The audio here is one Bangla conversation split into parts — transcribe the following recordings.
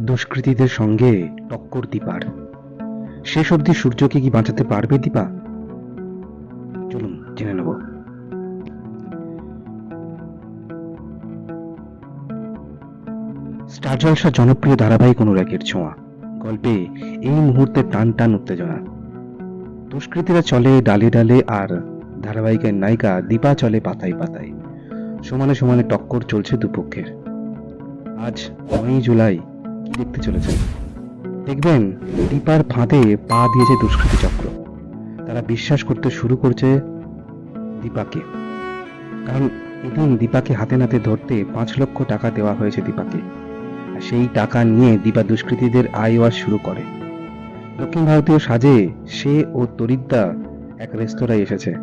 দুষ্কৃতীদের সঙ্গে টক্কর দীপার। শেষ অবধি সূর্যকে কি বাঁচাতে পারবে দীপা? চলুন, জেনে নেব। স্টার জলসা জনপ্রিয় ধারাবাহিক অনুরাগের ছোঁয়া। গল্পে এই মুহূর্তে টান টান উত্তেজনা। দুষ্কৃতীরা চলে ডালে ডালে আর ধারাবাহিকের নায়িকা দীপা চলে পাতায় পাতায়। সমানে সমানে টক্কর চলছে দুপক্ষের। আজ নয়ই জুলাই দেখতে চলেছেন। দেখবেন, দীপার ফাঁদে পা দিয়েছে দুষ্কৃতী চক্র। তারা বিশ্বাস করতে শুরু করছে দীপাকে। কারণ এদিন দীপাকে হাতে নাতে ধরতে পাঁচ লক্ষ টাকা দেওয়া হয়েছে দীপাকে। সেই টাকা নিয়ে দীপা দুষ্কৃতীদের আইওয়াজ শুরু করে। দক্ষিণ ভারতীয় সাজে সে ও তরিদ্দা এক রেস্তোরাঁয় এসেছে।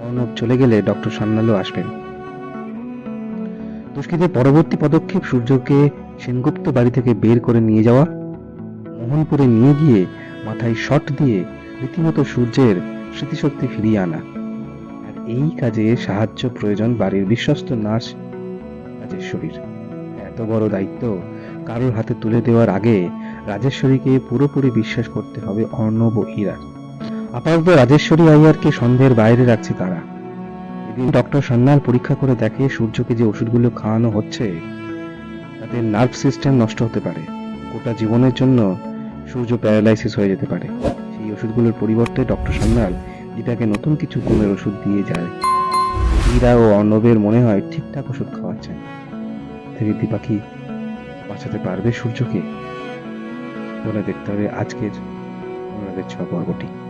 অর্ণব চলে গেলে ডক্টর সান্যালও আসবেন। দুষ্কৃতীর পরবর্তী পদক্ষেপ সূর্যকে সেনগুপ্ত বাড়ি থেকে বের করে নিয়ে যাওয়া, মোহনপুরে নিয়ে গিয়ে মাথায় শট দিয়ে রীতিমতো সূর্যের স্মৃতিশক্তি ফিরিয়ে আনা। আর এই কাজে সাহায্য প্রয়োজন বাড়ির বিশ্বস্ত নার্স রাজেশ্বরীর এত বড় দায়িত্ব কারোর হাতে তুলে দেওয়ার আগে রাজেশ্বরীকে পুরোপুরি বিশ্বাস করতে হবে অর্ণব ও হীরার। আপাতত রাজেশ্বরী আইয়ারকে সন্দেহের বাইরে রাখছে তারা। ডক্টর সান্যাল পরীক্ষা করে দেখে সূর্যকে যে ওষুধগুলো খাওয়ানো হচ্ছে, তাতে নার্ভ সিস্টেম নষ্ট হতে পারে। গোটা জীবনের জন্য সূর্য প্যারালাইসিস হয়ে যেতে পারে। সেই ওষুধগুলোর পরিবর্তে ডক্টর সান্যাল দীপাকে নতুন কিছু ঘুমের ওষুধ দিয়ে যায়। হীরা ও অর্ণবের মনে হয় ঠিকঠাক ওষুধ খাওয়াচ্ছেন। থেকে দীপা কি বাঁচাতে পারবে সূর্যকে। বলে দেখতে হবে আজকের অনুরাগের ছ পর্বটি।